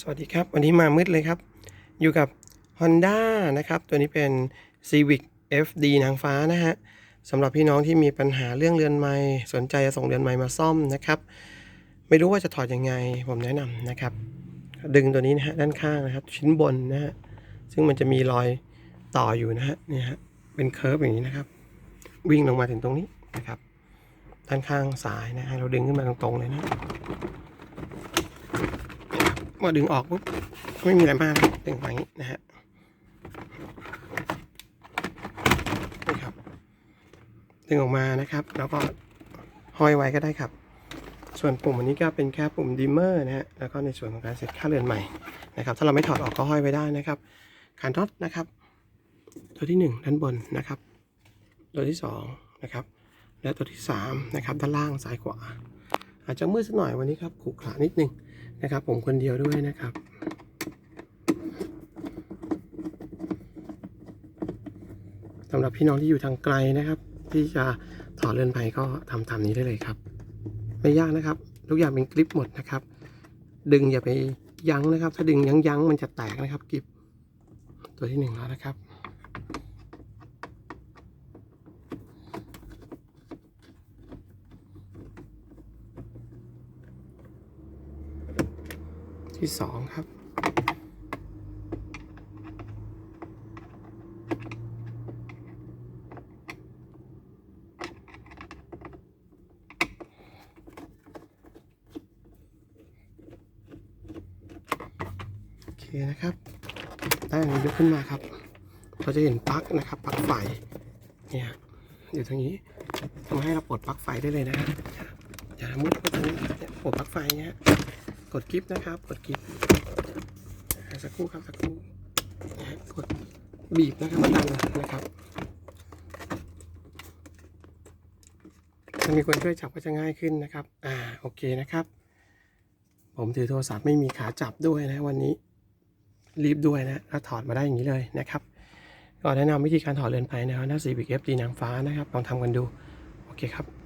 สวัสดีครับ วันนี้มามืดเลยครับ อยู่กับ Honda นะครับ ตัวนี้เป็น Civic FD นางฟ้านะฮะสำหรับพี่น้องที่มีปัญหาเรื่องเรือนไม้สนใจจะส่งเรือนไม้มาซ่อมนะครับ ไม่รู้ว่าจะถอดยังไงผมแนะนำนะครับ ดึงตัวนี้นะฮะด้านข้างนะครับ ชิ้นบนนะฮะซึ่งมันจะมีรอยต่ออยู่นะฮะนี่ฮะเป็นเคิร์ฟอย่างนี้นะครับ วิ่งลงมาถึงตรงนี้นะครับ ด้านข้างซ้ายนะฮะเราดึงขึ้นมาตรงๆเลยนะ พอดึงออกปุ๊บไม่มีอะไรมากดึงมาอย่างนี้นะฮะนี่ครับ ดึงออกมานะครับ แล้วก็ห้อยไว้ก็ได้ครับ ส่วนปุ่มอันนี้ก็เป็นแค่ปุ่มดิมเมอร์นะฮะแล้วก็ในส่วนของการเสร็จค่าเรือนใหม่นะครับ ถ้าเราไม่ถอดออกก็ห้อยไว้ได้นะครับขานน็อตนะครับ ตัวที่หนึ่งด้านบนนะครับ ตัวที่สองนะครับและตัวที่สามนะครับด้านล่างซ้ายขวาอาจจะมืดสักหน่อยวันนี้ครับขรุขระนิดนึง นะครับ ผมคนเดียวด้วยนะครับ สำหรับพี่น้องที่อยู่ทางไกลนะครับ ที่จะถอดเรือนไผ่ก็ทำตามนี้ได้เลยครับ ไม่ยากนะครับ ทุกอย่างเป็นกริปหมดนะครับ ดึงอย่าไปยั้งนะครับ ถ้าดึงยั้งยั้งมันจะแตกนะครับกริปตัวที่หนึ่งแล้วนะครับ ที่สองครับ โอเคนะครับได้อันนี้ยกขึ้นมาครับ เราจะเห็นปลั๊กนะครับปลั๊กไฟเนี่ยอยู่ตรงนี้ทำให้เราปลดปลั๊กไฟได้เลยนะอย่ามุดเข้าไปนะเนี่ยปลดปลั๊กไฟเนี่ย กดกิฟต์นะครับ กดกิฟต์สักครู่ครับสักครู่กดบีบนะครับดันนะครับถ้ามีคนช่วยจับก็จะง่ายขึ้นนะครับ อ่า โอเคนะครับ ผมถือโทรศัพท์ไม่มีขาจับด้วยนะวันนี้ รีบด้วยนะ แล้วถอดมาได้อย่างนี้เลยนะครับ ก็แนะนำวิธีการถอดเรือนไผ่นะครับหน้า Civic FD นางฟ้านะครับ ลองทำกันดู โอเคครับ